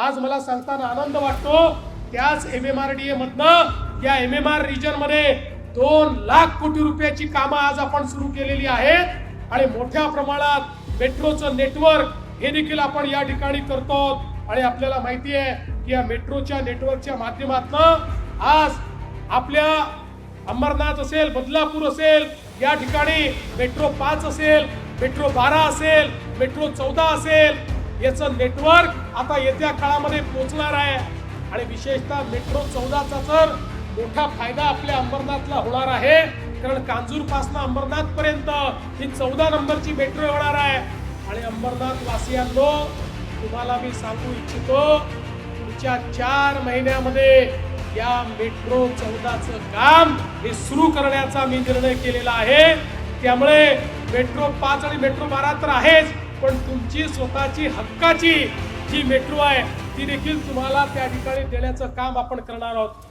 आज मला सांगताना आनंद वाटतो. त्याच M M R D A मधनं या एम एम आर रिजनमध्ये दोन लाख कोटी रुपयाची कामं आज आपण सुरू केलेली आहेत. आणि मोठ्या प्रमाणात मेट्रोचं नेटवर्क हे देखील आपण या ठिकाणी करतो आणि आपल्याला माहिती आहे की या मेट्रोच्या नेटवर्कच्या माध्यमातून आज आपल्या अंबरनाथ असेल बदलापूर असेल या ठिकाणी मेट्रो पाच असेल मेट्रो बारा असेल मेट्रो चौदा असेल याचं नेटवर्क आता येत्या काळामध्ये पोचणार आहे. आणि विशेषतः मेट्रो चौदाचा तर मोठा फायदा आपल्या अंबरनाथला होणार आहे. कारण कांजूरपासून अंबरनाथपर्यंत अंबरनाथ पर्यंत ही चौदा नंबरची मेट्रो होणार आहे. आणि अंबरनाथ वासियांनो तुम्हाला मी सांगू इच्छितो पुढच्या चार महिन्यामध्ये या मेट्रो चौदाचं काम हे सुरू करण्याचा मी निर्णय केलेला आहे. त्यामुळे मेट्रो पाच आणि मेट्रो बारा तर आहेच पण तुमची स्वतःची हक्काची जी मेट्रो आहे ती देखील तुम्हाला त्या ठिकाणी देण्याचं काम आपण करणार आहोत.